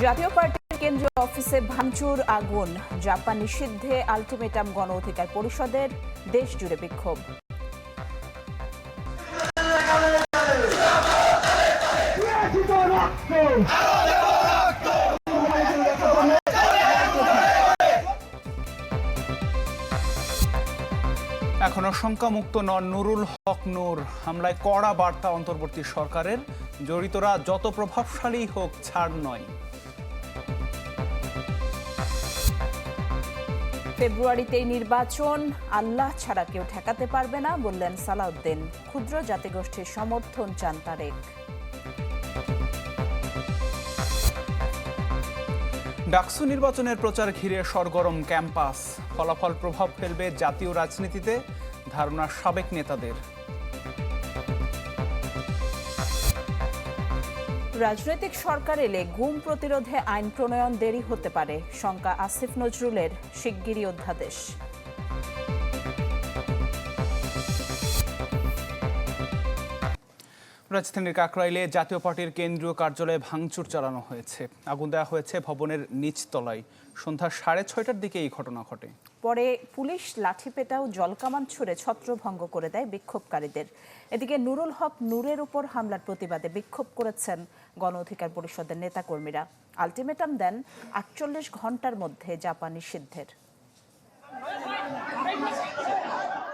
জাতীয় পার্টির কেন্দ্রীয় অফিসে ভাঙচুর, আগুন। জাপান নিষিদ্ধে আলটিমেটাম গণ অধিকার পরিষদের দেশ জুড়ে বিক্ষোভ। এখনও শঙ্কামুক্ত নন নুরুল হক নূর। হামলায় কড়া বার্তা অন্তর্বর্তী সরকারের। জড়িতরা যত প্রভাবশালী হোক ছাড় নয়। ফেব্রুয়ারিতেই নির্বাচন, আল্লাহ ছাড়া কেউ ঠেকাতে পারবে না, বললেন সালাউদ্দিন। ক্ষুদ্র জাতিগোষ্ঠীর সমর্থন চান তারেক। ডাকসু নির্বাচনের প্রচার ঘিরে সরগরম ক্যাম্পাস। ফলাফল প্রভাব ফেলবে জাতীয় রাজনীতিতে ধারণা সাবেক নেতাদের। রাজনৈতিক সরকার এলে গুম প্রতিরোধে আইন প্রণয়ন দেরি হতে পারে, শঙ্কা আসিফ নজরুলের শিগগিরই অধ্যাদেশ। রাজধানীর কাকরাইলে জাতীয় পার্টির কেন্দ্রীয় কার্যালয়ে ভাঙচুর চালানো হয়েছে। আগুন দেওয়া হয়েছে ভবনের নিচতলায়। সন্ধ্যা সাড়ে ছয়টার দিকে এই ঘটনা ঘটে। পরে পুলিশ লাঠি লাঠিপেটাও জলকামান ছুড়ে ছত্রভঙ্গ করে দেয় বিক্ষোভকারীদের। এদিকে নুরুল হক নূরের উপর হামলার প্রতিবাদে বিক্ষোভ করেছেন গণ অধিকার পরিষদের নেতাকর্মীরা। আলটিমেটাম দেন আটচল্লিশ ঘণ্টার মধ্যে জাপান নিষিদ্ধের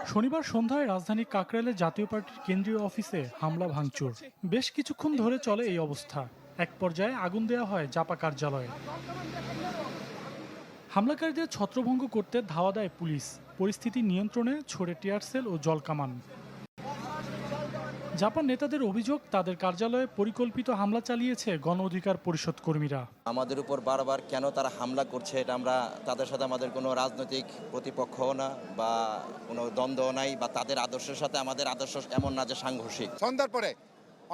শনিবার সন্ধ্যায় রাজধানী কাকরাইলে জাতীয় পার্টির কেন্দ্রীয় অফিসে হামলা, ভাঙচুর। বেশ কিছুক্ষণ ধরে চলে এই অবস্থা। এক পর্যায়ে আগুন দেওয়া হয় জাপা কার্যালয়ে। হামলাকারীদের ছত্রভঙ্গ করতে ধাওয়া দেয় পুলিশ। পরিস্থিতি নিয়ন্ত্রণে ছড়ে টিয়ার সেল ও জলকামান। জাপান নেতাদের অভিযোগ তাদের কার্যালয়ে পরিকল্পিত হামলা চালিয়েছে গণ অধিকার পরিষদ কর্মীরা। আমাদের উপর বারবার কেন তারা হামলা করছে এটা আমরা তাদের সাথে আমাদের কোনো রাজনৈতিক প্রতিপক্ষও না বা কোনো দ্বন্দ্ব নাই বা তাদের আদর্শের সাথে আমাদের আদর্শ এমন না যে সাংঘর্ষিক। সন্ধ্যার পরে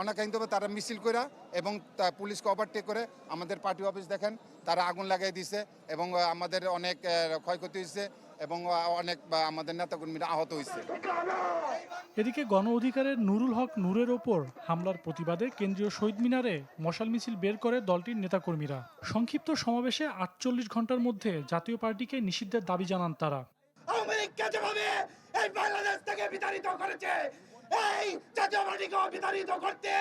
অনাকাঙ্ক্ষিতভাবে তারা মিছিল করে এবং তা পুলিশকে ওভারটেক করে আমাদের পার্টি অফিস দেখেন তারা আগুন লাগাই দিছে এবং আমাদের অনেক ক্ষয়ক্ষতি হয়েছে এবং অনেক বা, আমাদের নেতাকর্মীরা আহত হয়েছে। এদিকে গণ অধিকারের নুরুল হক নূরের ওপর হামলার প্রতিবাদে কেন্দ্রীয় শহীদ মিনারে মশাল মিছিল বের করে দলটির নেতাকর্মীরা। সংক্ষিপ্ত সমাবেশে আটচল্লিশ ঘণ্টার মধ্যে জাতীয় পার্টিকে নিষিদ্ধের দাবি জানান তারা। এই বাংলাদেশ থেকে বিতাড়িত করেছে এই জাতীয় পার্টিকে বিতাড়িত করতে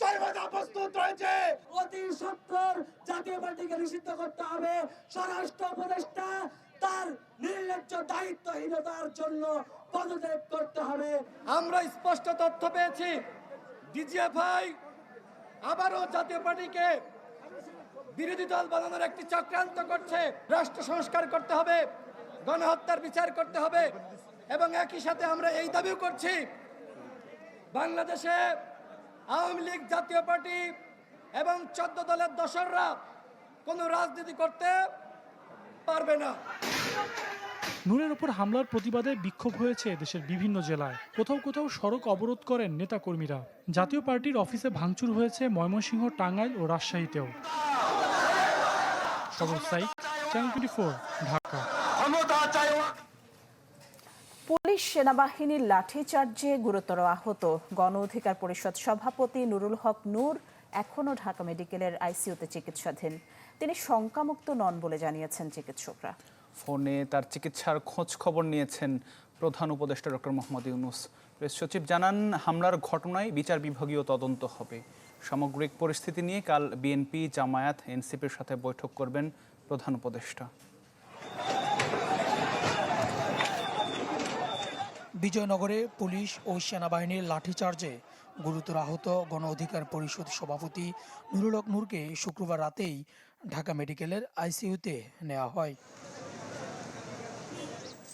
সর্বদা প্রস্তুত রয়েছে। অতি সত্তর জাতীয় পার্টিকে নিষিদ্ধ করতে হবে। স্বরাষ্ট্র উপদেষ্টা তার নির্লজ্জ দায়িত্বহীনতার জন্য পদত্যাগ করতে হবে। আমরা স্পষ্ট তথ্য পেয়েছি। ডিজিএফআই আবারও জাতীয় পার্টিকে বিরোধী দল বানানোর একটি চক্রান্ত করছে। রাষ্ট্র সংস্কার করতে হবে, গণহত্যার বিচার করতে হবে এবং একই সাথে আমরা এই দাবিও করছি, বাংলাদেশে আওয়ামী লীগ জাতীয় পার্টি এবং চোদ্দ দলের দশররা কোনো রাজনীতি করতে পারবে না। নূরের ওপর হামলার প্রতিবাদে বিক্ষোভ হয়েছে দেশের বিভিন্ন জেলায়। কোথাও কোথাও সড়ক অবরোধ করেন নেতাকর্মীরা। জাতীয় পার্টির অফিসে ভাঙচুর হয়েছে ময়মনসিংহ টাঙ্গাইল ও রাজশাহীতেও। Saik channel twenty four Dhaka. Police সেনাবাহিনীর লাঠিচার্জে গুরুতর আহত। গণ অধিকার পরিষদ সভাপতি নুরুল হক নূর এখনও ঢাকা মেডিকেলের আইসিইউতে চিকিৎসাধীন। তিনি শঙ্কামুক্ত নন বলে জানিয়েছেন চিকিৎসকরা। ফোনে তার চিকিৎসার খোঁজ খবর নিয়েছেন প্রধান উপদেষ্টা ডক্টর মোহাম্মদ ইউনুস। প্রেস সচিব জানান হামলার ঘটনায় বিচার বিভাগীয় তদন্ত হবে। সামগ্রিক পরিস্থিতি নিয়ে কাল বিএনপি জামায়াত এনসিপির সাথে বৈঠক করবেন প্রধান উপদেষ্টা। বিজয়নগরে পুলিশ ও সেনাবাহিনীর লাঠিচার্জে গুরুতর আহত গণ অধিকার পরিষদ সভাপতি নুরুল হক নূরকে শুক্রবার রাতেই ঢাকা মেডিকেলের আইসিইউতে নেওয়া হয়।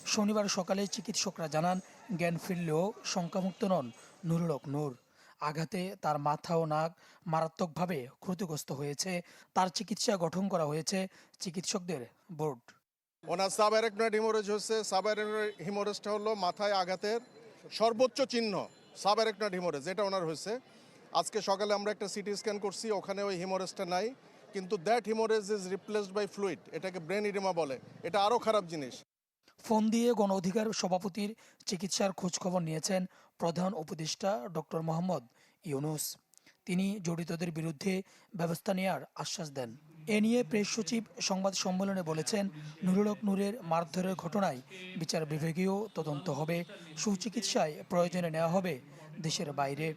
শনিবার সকালে চিকিৎসকরা জানান, জ্ঞান ফিরলেও শঙ্কামুক্ত নন নুরুল হক নূর। আঘাতে তার মাথা ও নাক মারাত্মকভাবে ক্ষতিগ্রস্ত হয়েছে। তার চিকিৎসা গঠন করা হয়েছে চিকিৎসকদের বোর্ড। ওনার সাবারেকনয়েড হিমোরেজ হচ্ছে সাবারেকনয়েড হিমোরেজটা হলো মাথায় আঘাতের সর্বোচ্চ চিহ্ন। সাবারেকনয়েড হিমোরেজ এটা ওনার হয়েছে। আজকে সকালে আমরা একটা সিটি স্ক্যান করছি, ওখানে ওই হিমোরেজটা নাই। কিন্তু that haemorrhage is replaced by fluid এটাকে ব্রেন ইডিমা বলে। এটা আরও খারাপ জিনিস। ফোন দিয়ে গণ অধিকার সভাপতির চিকিৎসার খোঁজখবর নিয়েছেন প্রধান উপদেষ্টা ডক্টর মোহাম্মদ ইউনুস। তিনি জড়িতদের বিরুদ্ধে ব্যবস্থা নেওয়ার আশ্বাস দেন। এ নিয়ে প্রেস সচিব সংবাদ সম্মেলনে বলেছেন, নুরুল হক নূরের মারধরের ঘটনায় বিচার বিভাগীয় তদন্ত হবে, সুচিকিৎসায় প্রয়োজনে নেওয়া হবে দেশের বাইরে।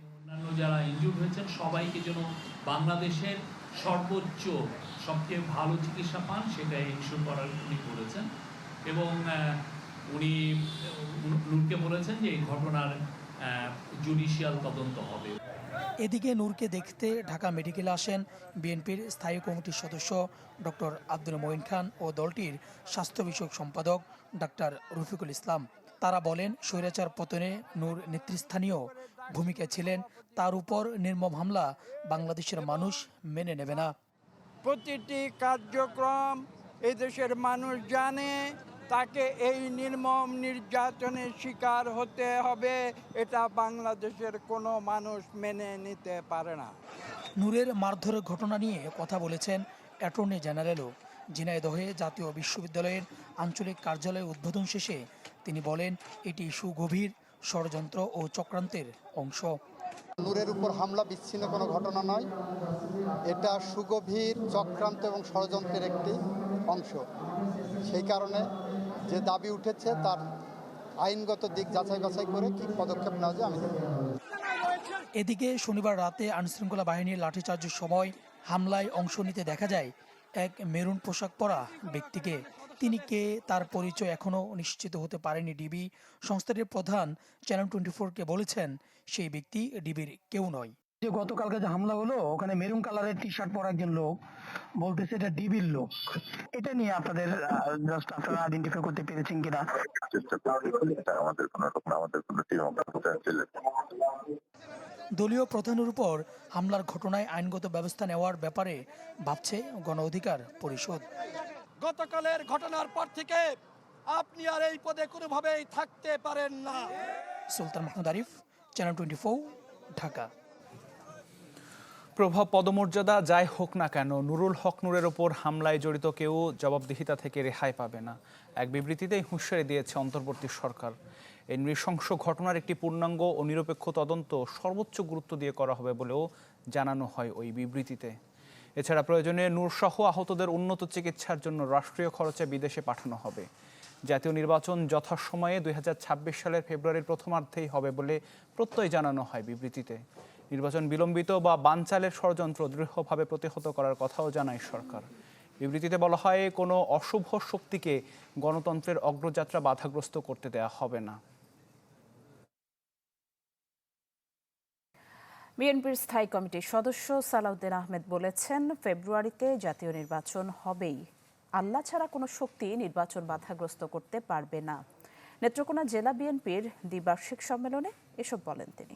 যারা ইনজুর্ড হয়েছেন, সবাইকে যেন বাংলাদেশের সর্বোচ্চ, সবচেয়ে ভালো চিকিৎসা পান সেটা ইনশোর করার উনি বলেছেন। এবং উনি- নূরকে বলেছেন যে এই ঘটনার জুডিশিয়াল তদন্ত হবে। এদিকে নূরকে দেখতে ঢাকা মেডিকেলে আসেন বিএনপির স্থায়ী কমিটির সদস্য ডক্টর আব্দুল মঈন খান ও দলটির স্বাস্থ্য বিষয়ক সম্পাদক ডাক্তার রফিকুল ইসলাম। তারা বলেন, স্বৈরাচার পতনে নূর নেতৃস্থানীয় ভূমিকা ছিলেন, তার উপর নির্মম হামলা বাংলাদেশের মানুষ মেনে নেবে না। প্রতিটি কার্যক্রম এই দেশের মানুষ জানে তাকে এই নির্মম নির্যাতনের শিকার হতে হবে। এটা বাংলাদেশের কোনো মানুষ মেনে নিতে পারে না। নূরের মারধরের ঘটনা নিয়ে কথা বলেছেন অ্যাটর্নি জেনারেলও। ঝিনাইদহে জাতীয় বিশ্ববিদ্যালয়ের আঞ্চলিক কার্যালয় উদ্বোধন শেষে তিনি বলেন এটি সুগভীর ষড়যন্ত্র ও চক্রান্তের অংশ। নূরের উপর হামলা বিচ্ছিন্ন কোনো ঘটনা নয়। এটা সুগভীর চক্রান্ত এবং ষড়যন্ত্রের একটি অংশ। সেই কারণে যে দাবি উঠেছে তার আইনগত দিক যাচাই বাছাই করে কি পদক্ষেপ নেওয়া যায় আমি এদিকে শনিবার রাতে আইনশৃঙ্খলা বাহিনীর লাঠিচার্জের সময় হামলায় অংশ নিতে দেখা যায় এক মেরুন পোশাক পরা ব্যক্তিকে। তিনি কে, তার পরিচয় এখনও নিশ্চিত হতে পারেনি ডিবি। সংস্থাটির প্রধান চ্যানেল টোয়েন্টি ফোরকে বলেছেন, সেই ব্যক্তি ডিবির কেউ নয়। যে গতকালকে যে হামলা হলো ওখানে মেরুন কালারের টি শার্ট পরা একজন লোক বলতেছে এটা ডিবির লোক। এটা নিয়ে আপনাদের জাস্ট আপনারা আইডেন্টিফাই করতে পেরেছেন কিনা? আমাদের কোনো রকম আমাদের কোনো টিম দলীয় প্রধানের উপর হামলার ঘটনায় আইনগত ব্যবস্থা নেওয়ার ব্যাপারে ভাবছে গণ অধিকার পরিষদ। গতকালের ঘটনার পর থেকে আপনি আর এই পদে কোনোভাবেই থাকতে পারেন না। Sultan Mahmud Arif channel twenty Dhaka. প্রভাব পদমর্যাদা যাই হোক না কেন, নুরুল হক নূরের ওপর হামলায় জড়িত কেউ জবাবদিহিতা থেকে রেহাই পাবে না। এক বিবৃতিতেই হুঁশিয়ারি দিয়েছে অন্তর্বর্তী সরকার। এই নৃশংস ঘটনার একটি পূর্ণাঙ্গ ও নিরপেক্ষ তদন্ত সর্বোচ্চ গুরুত্ব দিয়ে করা হবে বলেও জানানো হয় ওই বিবৃতিতে। এছাড়া প্রয়োজনে নূরসহ আহতদের উন্নত চিকিৎসার জন্য রাষ্ট্রীয় খরচে বিদেশে পাঠানো হবে। জাতীয় নির্বাচন যথাসময়ে দুই হাজার ছাব্বিশ সালের ফেব্রুয়ারির প্রথমার্ধেই হবে বলে প্রত্যয় জানানো হয় বিবৃতিতে। নির্বাচন বিলম্বিত বা বানচালের ষড়যন্ত্র দৃঢ়ভাবে প্রতিহত করার কথাও জানায় সরকার। বিবৃতিতে বলা হয়, কোনো অশুভ শক্তিকে গণতন্ত্রের অগ্রযাত্রা বাধাগ্রস্ত করতে দেয়া হবে না। বিএনপির স্থায়ী কমিটির সদস্য সালাউদ্দিন আহমেদ বলেছেন, ফেব্রুয়ারিতে জাতীয় নির্বাচন হবেই। আল্লাহ ছাড়া কোনো শক্তি নির্বাচন বাধাগ্রস্ত করতে পারবে না। নেত্রকোনা জেলা বিএনপির দ্বিবার্ষিক সম্মেলনে এসব বলেন তিনি।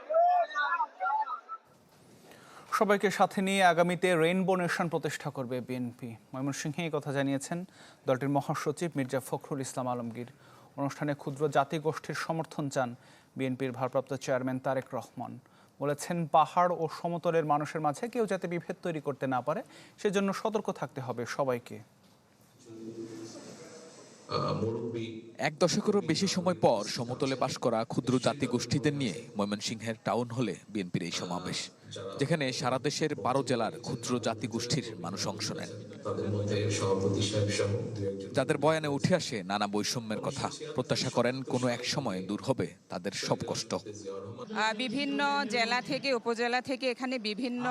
সবাইকে সাথে নিয়ে আগামীতে রেইনবো নেশন প্রতিষ্ঠা করবে বিএনপি। ময়মনসিংহে এই কথা জানিয়েছেন দলটির মহাসচিব মির্জা ফখরুল ইসলাম আলমগীর। অনুষ্ঠানে ক্ষুদ্র জাতিগোষ্ঠীর সমর্থন চান বিএনপির ভারপ্রাপ্ত চেয়ারম্যান তারেক রহমান। বলেছেন, পাহাড় ও সমতলের মানুষের মাঝে কেউ যাতে বিভেদ তৈরি করতে না পারে, সেজন্য সতর্ক থাকতে হবে সবাইকে। এক দশকেরও বেশি সময় পর সমতলে বাস করা ক্ষুদ্র জাতিগোষ্ঠীদের নিয়ে ময়মনসিংহের টাউন হলে বিএনপির এই সমাবেশ যেখানে সারা দেশের বারো জেলার ক্ষুদ্র জাতিগোষ্ঠীর মানুষ অংশ নেন। যাদের বয়ানে উঠে আসে নানা বৈষম্যের কথা প্রত্যাশা করেন কোনো এক সময় দূর হবে তাদের সব কষ্ট। বিভিন্ন জেলা থেকে উপজেলা থেকে এখানে বিভিন্ন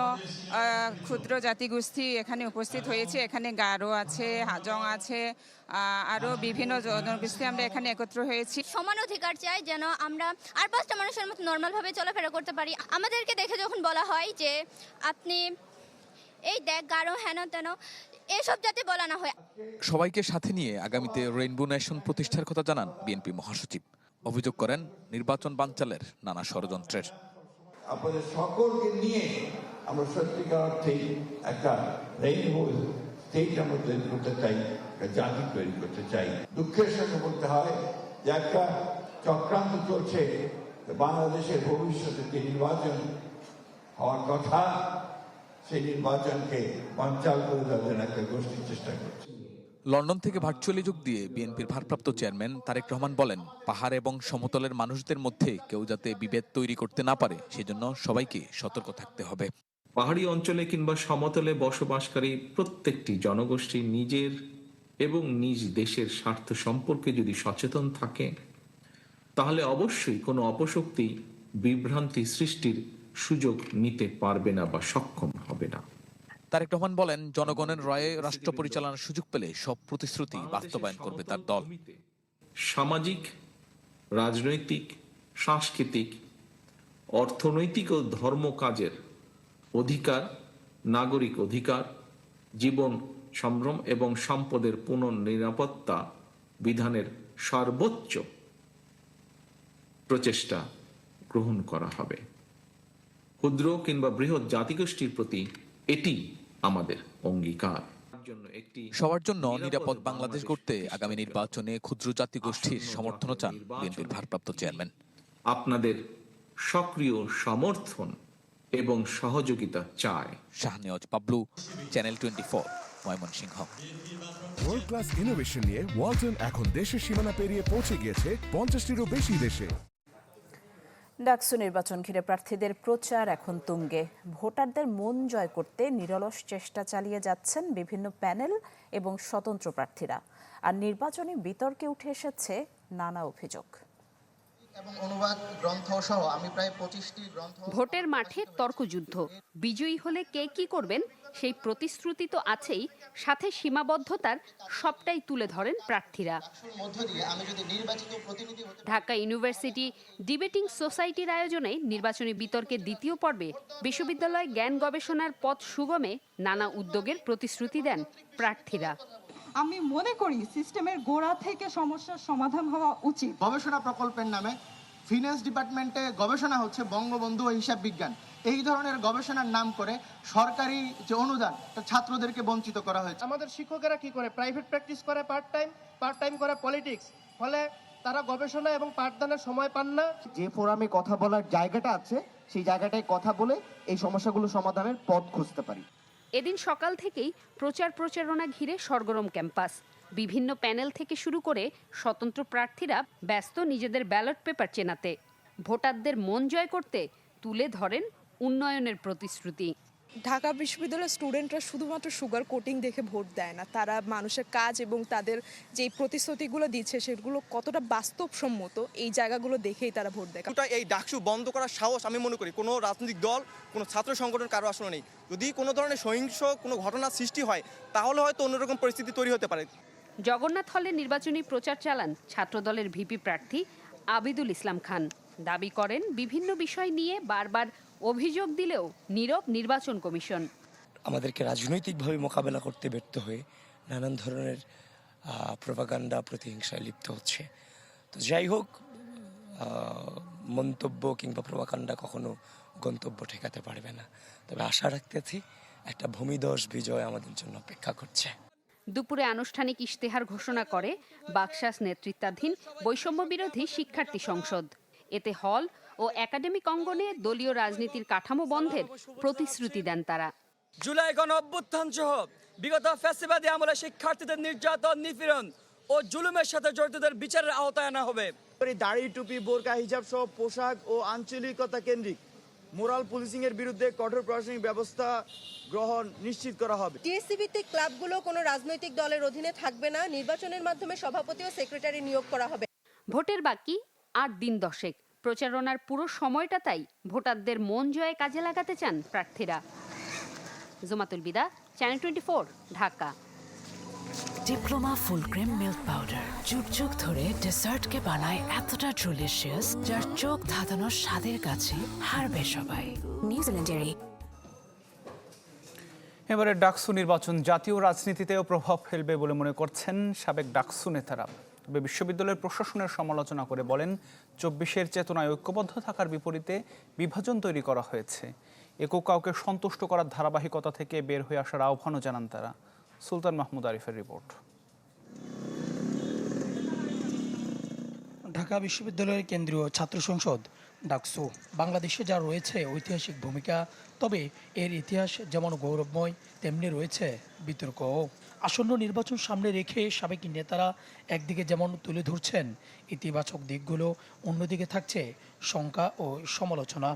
ক্ষুদ্র জাতিগোষ্ঠী এখানে উপস্থিত হয়েছে। এখানে গারো আছে হাজং আছে আহ, আরও বিভিন্ন জনগোষ্ঠী আমরা এখানে একত্র হয়েছি। সমান অধিকার চাই যেন আমরা আর পাঁচটা মানুষের মতো নর্মালভাবে চলাফেরা করতে পারি। আমাদেরকে দেখে যখন বলা হয় যে আপনি এই দেখ গারো হেন তেন এসব যাতে বলা না হয়। সবাইকে সাথে নিয়ে আগামীতে রেইনবো নেশন প্রতিষ্ঠার কথা জানান বিএনপি মহাসচিব। অভিযোগ করেন নির্বাচন বানচালের নানা ষড়যন্ত্রের। আপনাদের সকলকে নিয়ে আমরা সত্যিকার অর্থেই একটা রেইনবো স্টেট আমরা তৈরি করতে চাই একটা জাতি তৈরি করতে চাই। দুঃখের সঙ্গে বলতে হয় যে একটা চক্রান্ত চলছে বাংলাদেশের ভবিষ্যতে যে নির্বাচন হওয়ার কথা সেই নির্বাচনকে বানচাল করে একটা গোষ্ঠী চেষ্টা করছে। লন্ডন থেকে ভার্চুয়ালি যোগ দিয়ে বিএনপির ভারপ্রাপ্ত চেয়ারম্যান তারেক রহমান বলেন পাহাড় এবং সমতলের মানুষদের মধ্যে কেউ যাতে বিভেদ তৈরি করতে না পারে সেজন্য সবাইকে সতর্ক থাকতে হবে। পাহাড়ি অঞ্চলে কিংবা সমতলে বসবাসকারী প্রত্যেকটি জনগোষ্ঠী নিজের এবং নিজ দেশের স্বার্থ সম্পর্কে যদি সচেতন থাকে তাহলে অবশ্যই কোনো অপশক্তি বিভ্রান্তি সৃষ্টির সুযোগ নিতে পারবে না বা সক্ষম হবে না। তারেক রহমান বলেন জনগণের রায়ে রাষ্ট্র পরিচালনার সুযোগ পেলে সব প্রতিশ্রুতি বাস্তবায়ন করবে তার দল। সামাজিক রাজনৈতিক সাংস্কৃতিক অর্থনৈতিক ও ধর্ম কাজের অধিকার নাগরিক অধিকার জীবন সম্ভ্রম এবং সম্পদের পুনর্নিরাপত্তা বিধানের সর্বোচ্চ প্রচেষ্টা গ্রহণ করা হবে। ক্ষুদ্র কিংবা বৃহৎ জাতিগোষ্ঠীর প্রতি এটি আমাদের অঙ্গীকার। সবার জন্য নিরাপদ বাংলাদেশ গড়তে আগামী নির্বাচনে ক্ষুদ্র জাতিগোষ্ঠীর সমর্থনও চান বিএনপির ভারপ্রাপ্ত চেয়ারম্যান। আপনাদের সক্রিয় সমর্থন এবং সহযোগিতা চায় Shahnewaz Pablu channel twenty four Mymensingh. World class innovation নিয়ে ওয়ালটন এখন দেশের সীমানা পেরিয়ে পৌঁছে গিয়েছে পঞ্চাশটিরও বেশি দেশে। ডাকসু নির্বাচন ঘিরে প্রার্থীদের প্রচার এখন তুঙ্গে। ভোটারদের মন জয় করতে নিরলস চেষ্টা চালিয়ে যাচ্ছেন বিভিন্ন প্যানেল এবং স্বতন্ত্র প্রার্থীরা। আর নির্বাচনী বিতর্কে উঠে এসেছে নানা অভিযোগ। ভোটের মাঠে তর্কযুদ্ধ। বিজয়ী হলে কে কি করবেন? সেই প্রতিশ্রুতি তো আছেই। সাথে সীমাবদ্ধতার সবটাই তুলে ধরেন প্রার্থীরা। ঢাকা ইউনিভার্সিটি ডিবেটিং সোসাইটির আয়োজনে নির্বাচনী বিতর্কের দ্বিতীয় পর্বে বিশ্ববিদ্যালয় জ্ঞান গবেষণার পথ সুগমে নানা উদ্যোগের প্রতিশ্রুতি দেন প্রার্থীরা। আমি মনে করি সিস্টেমের গোড়া থেকে সমস্যার সমাধান হওয়া উচিত। গবেষণা প্রকল্পের নামে ফিনান্স ডিপার্টমেন্টে গবেষণা হচ্ছে বঙ্গবন্ধু ও হিসাব বিজ্ঞান। এই ধরনের গবেষণার নাম করে সরকারি যে অনুদান তা ছাত্রদেরকে বঞ্চিত করা হয়েছে। আমাদের শিক্ষকেরা কি করে? প্রাইভেট প্র্যাকটিস করে পার্ট টাইম পার্ট টাইম করে পলিটিক্স ফলে তারা গবেষণা এবং পাঠদানের সময় পান না। যে ফোরামে কথা বলার জায়গাটা আছে সেই জায়গাটায় কথা বলে এই সমস্যাগুলো সমাধানের পথ খুঁজতে পারি। এদিন সকাল থেকেই প্রচার প্রচারণা ঘিরে সরগরম ক্যাম্পাস। বিভিন্ন প্যানেল থেকে শুরু করে স্বতন্ত্র প্রার্থীরা ব্যস্ত নিজেদের ব্যালট পেপার চেনাতে। ভোটারদের মন জয় করতে তুলে ধরেন উন্নয়নের প্রতিশ্রুতি। ঢাকা বিশ্ববিদ্যালয়ের স্টুডেন্টরা শুধুমাত্র সুগার কোটিং দেখে ভোট দেয় না। তারা মানুষের কাজ এবং তাদের যে প্রতিশ্রুতিগুলো দিচ্ছে সেগুলো কতটা বাস্তবসম্মত এই জায়গাগুলো দেখেই তারা ভোট দেয়। ওটা এই ডাকসু বন্ধ করার সাহস আমি মনে করি কোনো রাজনৈতিক দল কোনো ছাত্র সংগঠন কারও আসলে নেই। যদি কোনো ধরনের সহিংস কোনো ঘটনা সৃষ্টি হয় তাহলে হয়তো অন্যরকম পরিস্থিতি তৈরি হতে পারে। জগন্নাথ হলে নির্বাচনী প্রচার চালান ছাত্রদলের ভিপি প্রার্থী আবিদুল ইসলাম খান। দাবি করেন বিভিন্ন বিষয় নিয়ে বারবার অভিযোগ দিলেও নীরব নির্বাচন কমিশন। আমাদেরকে রাজনৈতিকভাবে মোকাবেলা করতে ব্যর্থ হয়ে নানান ধরনের প্রভাকাণ্ডা প্রতিহিংসায় লিপ্ত হচ্ছে। তো যাই হোক মন্তব্য কিংবা প্রভাকাণ্ডা কখনো গন্তব্য ঠেকাতে পারবে না। তবে আশা রাখতেছি একটা ভূমিদশ বিজয় আমাদের জন্য অপেক্ষা করছে। দুপুরে আনুষ্ঠানিক ইশতেহার ঘোষণা করে বাকশাস নেতৃত্বাধীন বৈষম্য বিরোধী শিক্ষার্থী সংসদ। এতে হল ও একাডেমিক অঙ্গনে দলীয় রাজনীতির কাঠামো বন্ধের প্রতিশ্রুতি দেন তারা। জুলাই গণ অভ্যুত্থান সহ বিগত ফ্যাসিবাদী আমলে শিক্ষার্থীদের নির্যাতন নিপীড়ন ও জুলুমের সাথে জড়িতদের বিচারের আওতায় আনা হবে। দাড়ি টুপি বোরকা হিজাব সহ পোশাক ও আঞ্চলিকতা কেন্দ্রিক মোরাল পুলিশিং এর বিরুদ্ধে কঠোর প্রশাসনিক ব্যবস্থা গ্রহণ নিশ্চিত করা হবে। টিএসসি ক্লাবগুলো কোনো রাজনৈতিক দলের অধীনে থাকবে না। নির্বাচনের মাধ্যমে সভাপতি ও সেক্রেটারি নিয়োগ করা হবে। ভোটের বাকি আট দিন দশেক। প্রচারণার পুরো সময়টা তাই ভোটারদের মন জয়ে কাজে লাগাতে চান প্রার্থীরা। Jumatul Bida channel twenty four Dhaka. Diploma full cream milk powder যুগ যুগ ধরে ডেসার্টকে বানায় এতটা ডেলিশিয়াস যার চোখ ধাঁধানোর স্বাদের কাছে হারবে সবাই। নিউজিল্যান্ডের এবারে ডাকসু নির্বাচন জাতীয় রাজনীতিতেও প্রভাব ফেলবে বলে মনে করছেন সাবেক ডাকসু নেতারা। তবে বিশ্ববিদ্যালয়ের প্রশাসনের সমালোচনা করে বলেন, চব্বিশের চেতনায় ঐক্যবদ্ধ থাকার বিপরীতে বিভাজন তৈরি করা হয়েছে। একক কাউকে সন্তুষ্ট করার ধারাবাহিকতা থেকে বের হয়ে আসার আহ্বানও জানান তারা। সুলতান মাহমুদ আরিফের রিপোর্ট। ঢাকা বিশ্ববিদ্যালয়ের কেন্দ্রীয় ছাত্র সংসদ, ডাকসু, বাংলাদেশে যা রয়েছে ঐতিহাসিক ভূমিকা, তবে এর ইতিহাস যেমন গৌরবময়, তেমনি রয়েছে বিতর্কও। আসন্ন নির্বাচন সামনে রেখে সাবেক নেতারা একদিকে যেমন তুলে ধরছেন, ইতিবাচক দিকগুলো অন্যদিকে থাকছে শঙ্কা ও সমালোচনা।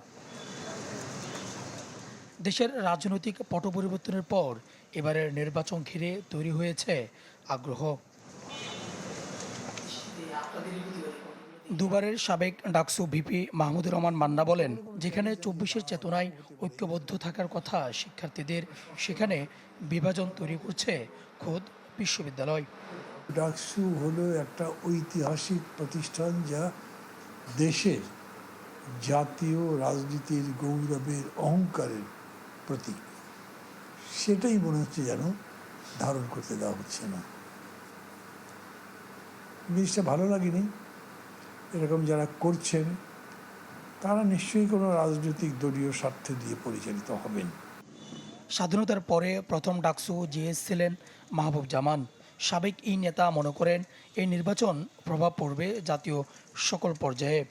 দেশের রাজনৈতিক পট পরিবর্তনের পর এবারের নির্বাচন ঘিরে তৈরি হয়েছে আগ্রহ। দুবারের সাবেক ডাকসু ভিপি মাহমুদুর রহমান মান্না বলেন, যেখানে চব্বিশের চেতনায় ঐক্যবদ্ধ থাকার কথা শিক্ষার্থীদের, সেখানে বিভাজন তৈরি করছে খোদ বিশ্ববিদ্যালয়। ডাকসু হলো একটা ঐতিহাসিক প্রতিষ্ঠান যা দেশের জাতীয় রাজনীতির গৌরবের অহংকারের প্রতীক। সেটাই মনে হচ্ছে যেন ধারণ করতে দেওয়া হচ্ছে না। জিনিসটা ভালো লাগেনি। এরকম যারা করছেন, তারা নিশ্চয়ই কোনো রাজনৈতিক দলীয় স্বার্থ দিয়ে পরিচালিত হবেন। স্বাধীনতার পরে প্রথম ডাকসু জিএস ছিলেন মাহবুব জামান। সাবেক এই নেতা মনে করেন এই নির্বাচন প্রভাব পড়বে জাতীয় সকল পর্যায়ে।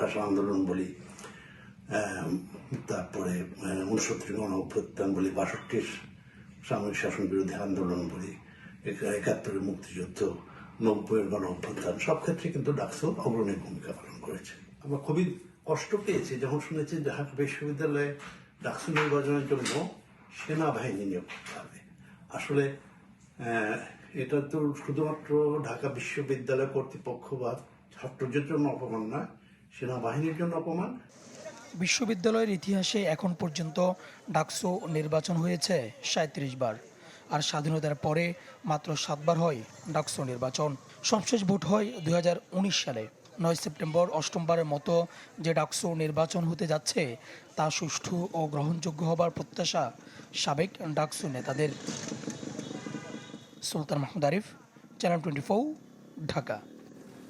ভাষা আন্দোলন বলি তারপরে উনসত্তর গণ অভ্যুত্থান বলি, বাষট্টির সামরিক শাসন বিরোধী আন্দোলন বলি, একা- একাত্তরের মুক্তিযুদ্ধ, নব্বইয়ের গণ অভ্যুত্থান, সব ক্ষেত্রে কিন্তু ডাকসু অগ্রণী ভূমিকা পালন করেছে। আমরা খুবই কষ্ট পেয়েছি, যখন শুনেছি ঢাকা বিশ্ববিদ্যালয়ে ডাকসু নির্বাচনের জন্য সেনাবাহিনী নিয়োগ করতে হবে। আসলে এটা তো শুধুমাত্র ঢাকা বিশ্ববিদ্যালয় কর্তৃপক্ষ বা ছাত্রদের জন্য অপমান নয় সেনাবাহিনীর জন্য অপমান। বিশ্ববিদ্যালয়ের ইতিহাসে এখন পর্যন্ত ডাকসু নির্বাচন হয়েছে সাঁত্রিশ বার, আর স্বাধীনতার পরে মাত্র সাতবার হয় ডাকসু নির্বাচন। সবশেষ ভোট হয় দুই হাজার উনিশ সালে, নয় সেপ্টেম্বর অষ্টমবারের মতো যে ডাকসু নির্বাচন হতে যাচ্ছে তা সুষ্ঠু ও গ্রহণযোগ্য হবার প্রত্যাশা সাবেক ডাকসু নেতাদের। Sultan Mahmud Arif channel twenty Dhaka